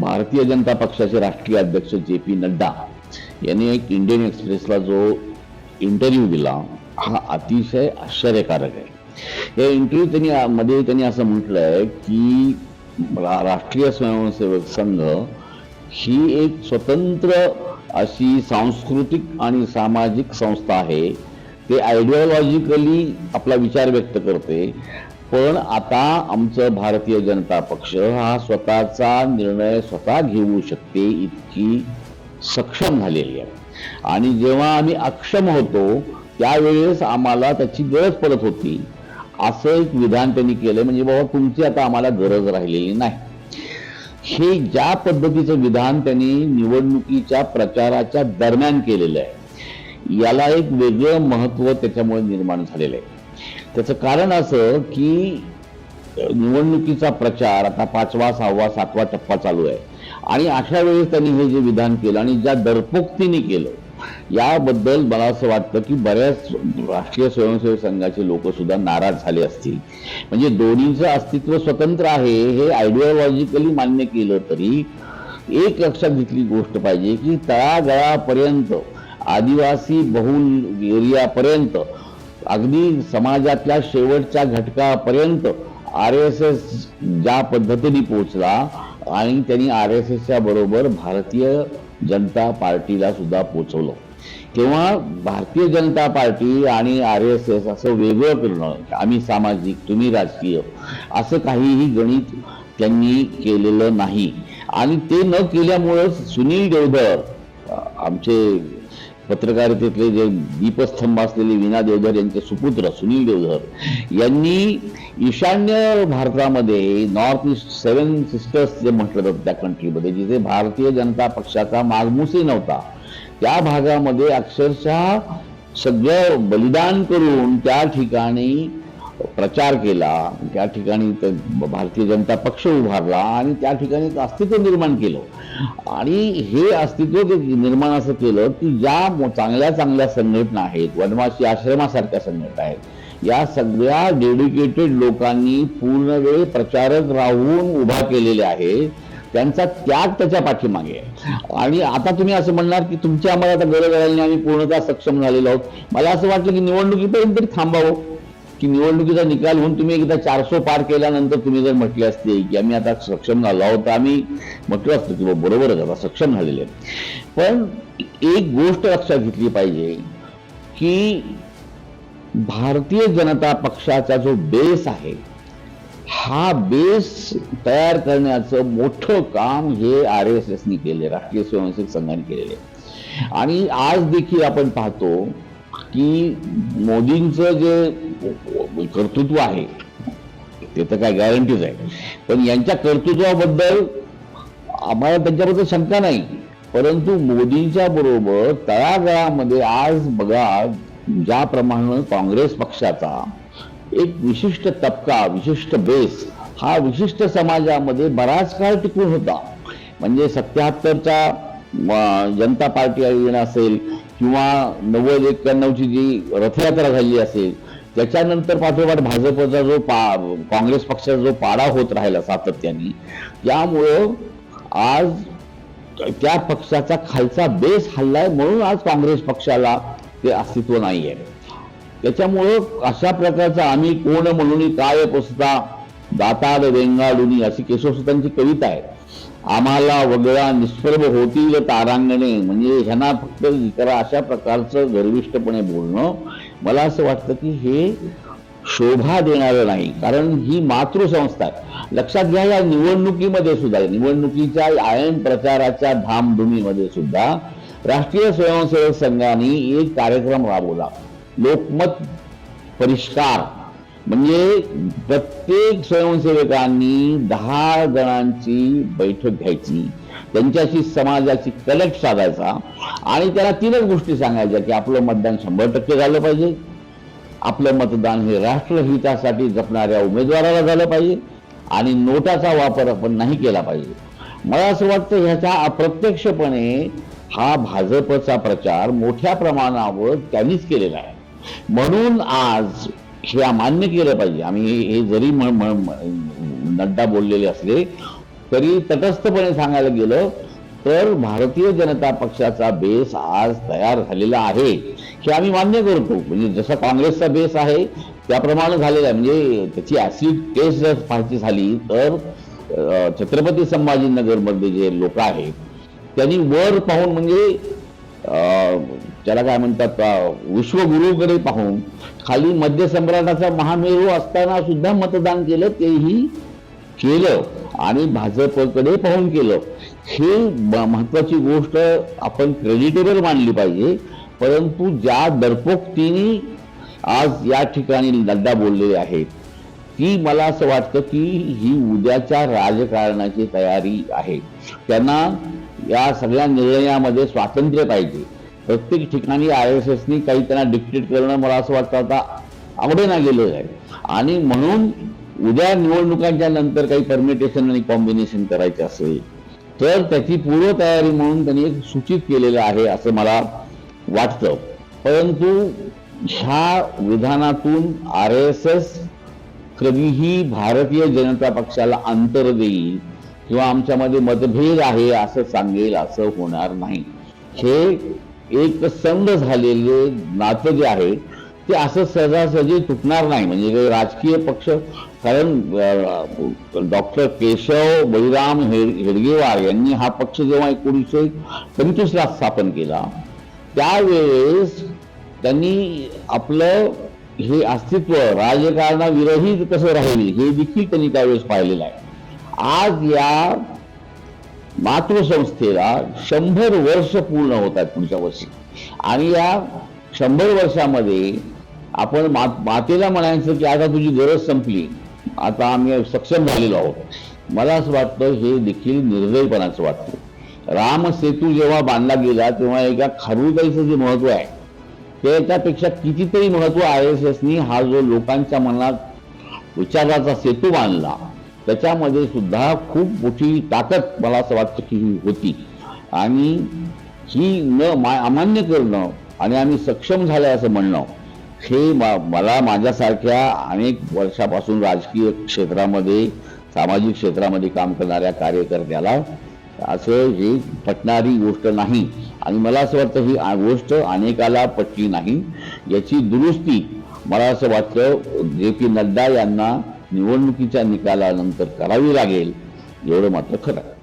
भारतीय जनता पक्षाचे राष्ट्रीय अध्यक्ष जे पी नड्डा यांनी एक इंडियन एक्सप्रेसला जो इंटरव्ह्यू दिला हा अतिशय आश्चर्यकारक आहे. या इंटरव्ह्यू त्यांनी मध्ये त्यांनी असं म्हटलंय की राष्ट्रीय स्वयंसेवक संघ ही एक स्वतंत्र अशी सांस्कृतिक आणि सामाजिक संस्था आहे. ते आयडिओलॉजिकली आपला विचार व्यक्त करते. पण आता आमचं भारतीय जनता पक्ष हा स्वतःचा निर्णय स्वतः घेऊ शकते इतकी सक्षम झालेली आहे. आणि जेव्हा आम्ही अक्षम होतो त्यावेळेस आम्हाला त्याची गरज पडत होती. असं एक विधान त्यांनी केलं म्हणजे बाबा तुमची आता आम्हाला गरज राहिलेली नाही. हे ज्या पद्धतीचं विधान त्यांनी निवडणुकीच्या प्रचाराच्या दरम्यान केलेलं आहे याला एक वेगळं महत्त्व त्याच्यामुळे निर्माण झालेलं आहे. त्याचं कारण असं की निवडणुकीचा प्रचार आता पाचवा सहावा सातवा टप्पा चालू आहे. आणि अशा वेळेस त्यांनी हे जे विधान केलं आणि ज्या दरपोक्तीने केलं याबद्दल मला असं वाटतं की बऱ्याच राष्ट्रीय स्वयंसेवक संघाचे लोक सुद्धा नाराज झाले असतील. म्हणजे दोन्हीचं अस्तित्व स्वतंत्र आहे हे आयडिओलॉजिकली मान्य केलं तरी एक लक्षात घेतली गोष्ट पाहिजे की तळागळापर्यंत आदिवासी बहुल एरियापर्यंत अगदी समाजातल्या शेवटच्या घटकापर्यंत आर एस एस ज्या पद्धतीने पोहोचला आणि त्यांनी आर एस एसच्या बरोबर भारतीय जनता पार्टीला सुद्धा पोचवलं तेव्हा भारतीय जनता पार्टी आणि आर एस एस असं वेगळं करणं आम्ही सामाजिक तुम्ही राजकीय असं काहीही गणित त्यांनी केलेलं नाही. आणि ते न केल्यामुळंच सुनील देवधर आमचे पत्रकारितेतले जे दीपस्तंभ असलेले विना देवधर यांचे सुपुत्र सुनील देवधर यांनी ईशान्य भारतामध्ये नॉर्थ ईस्ट सेवन सिस्टर्स जे म्हटलं जातं त्या कंट्रीमध्ये जिथे भारतीय जनता पक्षाचा मागमूसही नव्हता त्या भागामध्ये अक्षरशः सगळं बलिदान करून त्या ठिकाणी प्रचार केला त्या ठिकाणी भारतीय जनता पक्ष उभारला आणि त्या ठिकाणी एक अस्तित्व निर्माण केलं. आणि हे अस्तित्व निर्माण असं केलं की ज्या चांगल्या चांगल्या संघटना आहेत वनवासी आश्रमासारख्या संघटना आहेत या सगळ्या डेडिकेटेड लोकांनी पूर्ण वेळ प्रचारक राहून उभा केलेले आहे त्यांचा त्याग त्याच्या पाठीमागे आहे. आणि आता तुम्ही असं म्हणणार की तुमची आम्हाला आता गरज आल्याने आम्ही पूर्णतः सक्षम झालेलो आहोत. मला असं वाटलं की निवडणुकीपर्यंत तरी थांबावं. की निवडणुकीचा निकाल होऊन तुम्ही एकदा चारशे पार केल्यानंतर तुम्ही जर म्हटले असते की आम्ही आता सक्षम झालो आहोत तर आम्ही म्हटलं असतं की बरोबरच आता सक्षम झालेले पण एक गोष्ट लक्षात घेतली पाहिजे की भारतीय जनता पक्षाचा जो बेस आहे हा बेस तयार करण्याचं मोठं काम हे आर एस एसनी केले राष्ट्रीय स्वयंसेवक संघाने केलेले आणि आज देखील आपण पाहतो की मोदींचं जे कर्तृत्व आहे ते तर काय गॅरंटीज आहे. पण यांच्या कर्तृत्वाबद्दल आम्हाला त्यांच्याबद्दल शंका नाही. परंतु मोदींच्या बरोबर तळागाळामध्ये आज बघा ज्याप्रमाणे काँग्रेस पक्षाचा एक विशिष्ट तबका विशिष्ट बेस हा विशिष्ट समाजामध्ये बराच काळ टिकून होता. म्हणजे सत्याहत्तरच्या जनता पार्टी आयोजन असेल किंवा नव्वद एक्क्याण्णवची जी रथयात्रा झाली असेल त्याच्यानंतर पाठोपाठ भाजपचा जो पा काँग्रेस पक्षाचा जो पाडा होत राहिला सातत्याने त्यामुळं आज त्या पक्षाचा खालचा बेस हल्लाय म्हणून आज काँग्रेस पक्षाला ते अस्तित्व नाही आहे त्याच्यामुळं अशा प्रकारचा आम्ही कोण म्हणून काय पुसता दाताड वेंगाडुनी अशी केशवसुतांची कविता आहे. आम्हाला वगळा निष्प्रभ होतील तारांगणे. म्हणजे ह्यांना फक्त करा अशा प्रकारचं गर्विष्टपणे बोलणं मला असं वाटतं की हे शोभा देणारं नाही. कारण ही मातृसंस्था आहे. लक्षात घ्या या निवडणुकीमध्ये सुद्धा निवडणुकीच्या आयन प्रचाराच्या धामधुमीमध्ये सुद्धा राष्ट्रीय स्वयंसेवक संघाने एक कार्यक्रम राबवला. लोकमत परिष्कार. म्हणजे प्रत्येक स्वयंसेवकांनी दहा जणांची बैठक घ्यायची त्यांच्याशी समाजाची कलेक्ट साधायचा आणि त्याला तीनच गोष्टी सांगायच्या की आपलं मतदान शंभर टक्के झालं पाहिजे. आपलं मतदान हे राष्ट्रहितासाठी जपणाऱ्या उमेदवाराला झालं पाहिजे आणि नोटाचा वापर आपण नाही केला पाहिजे. मला असं वाटतं ह्याचा अप्रत्यक्षपणे हा भाजपचा प्रचार मोठ्या प्रमाणावर त्यांनीच केलेला आहे. म्हणून आज हे मान्य केलं पाहिजे. आम्ही हे जरी म- म- म- नड्डा बोललेले असले तरी तटस्थपणे सांगायला गेलं तर भारतीय जनता पक्षाचा बेस आज तयार झालेला आहे हे आम्ही मान्य करतो. म्हणजे जसा काँग्रेसचा बेस आहे त्याप्रमाणे झालेला आहे. म्हणजे त्याची ऍसिड टेस्ट जर पाहायची झाली तर छत्रपती संभाजीनगरमधले जे लोक आहेत त्यांनी वर पाहून म्हणजे ज्याला काय म्हणतात विश्वगुरुकडे विश्वगुरूकडे पाहून खाली मध्य सम्राटाचा महामेरू असताना सुद्धा मतदान केलं तेही केलं आणि भाजपकडे पाहून केलं. हे महत्वाची गोष्ट आपण क्रेडिटेबल मानली पाहिजे. परंतु ज्या डरपोकतीने आज या ठिकाणी नड्डा बोललेले आहेत ती मला असं वाटतं की ही उद्याच्या राजकारणाची तयारी आहे. त्यांना या सगळ्या निर्णयामध्ये स्वातंत्र्य पाहिजे. प्रत्येक ठिकाणी आय एस एसनी काही त्यांना डिक्टेट करणं मला असं वाटतं आता आवडेना गेलं आहे. आणि म्हणून उद्या निवडणुकांच्या नंतर काही परमिटेशन आणि कॉम्बिनेशन करायचे असेल तर त्याची पूर्वतयारी म्हणून त्यांनी एक सूचित केलेलं आहे असं मला वाटतं. परंतु ह्या विधानातून आर एस एस कधीही भारतीय जनता पक्षाला अंतर देईल किंवा आमच्यामध्ये मतभेद आहे असं सांगेल असं होणार नाही. हे एक संघ झालेले नातं जे आहे ते असं सहजासहजी तुटणार नाही. म्हणजे राजकीय पक्ष कारण डॉक्टर केशव बळीराम हेड हेडगेवार यांनी हा पक्ष जेव्हा एकोणीसशे पंचवीसला स्थापन केला त्यावेळेस त्यांनी आपलं हे अस्तित्व राजकारणाविरहित कसं राहील हे देखील त्यांनी त्यावेळेस पाहिलेलं आहे. आज या मातृसंस्थेला शंभर वर्ष पूर्ण होत आहेत पुढच्या वर्षी. आणि या शंभर वर्षामध्ये आपण मा मातेला म्हणायचं की आता तुझी गरज संपली. आता आम्ही सक्षम झालेलो आहोत. मला असं वाटतं हे देखील निर्दयपणाचं वाटतं. राम सेतू जेव्हा बांधला गेला तेव्हा एका खारुताईचं जे महत्त्व आहे ते त्यापेक्षा कितीतरी महत्त्व आय एस एसनी हा जो लोकांच्या मनात विचाराचा सेतू बांधला त्याच्यामध्ये सुद्धा खूप मोठी ताकद मला असं वाटतं की ही होती. आणि ही न मा अमान्य करणं आणि आम्ही सक्षम झालं असं म्हणणं हे मा मला माझ्यासारख्या अनेक वर्षापासून राजकीय क्षेत्रामध्ये सामाजिक क्षेत्रामध्ये काम करणाऱ्या कार्यकर्त्याला असं हे पटणारी गोष्ट नाही. आणि मला असं वाटतं ही गोष्ट अनेकाला पटली नाही. याची दुरुस्ती मला असं वाटतं जे पी नड्डा यांना निवडणुकीच्या निकालानंतर करावी लागेल एवढं मात्र खरं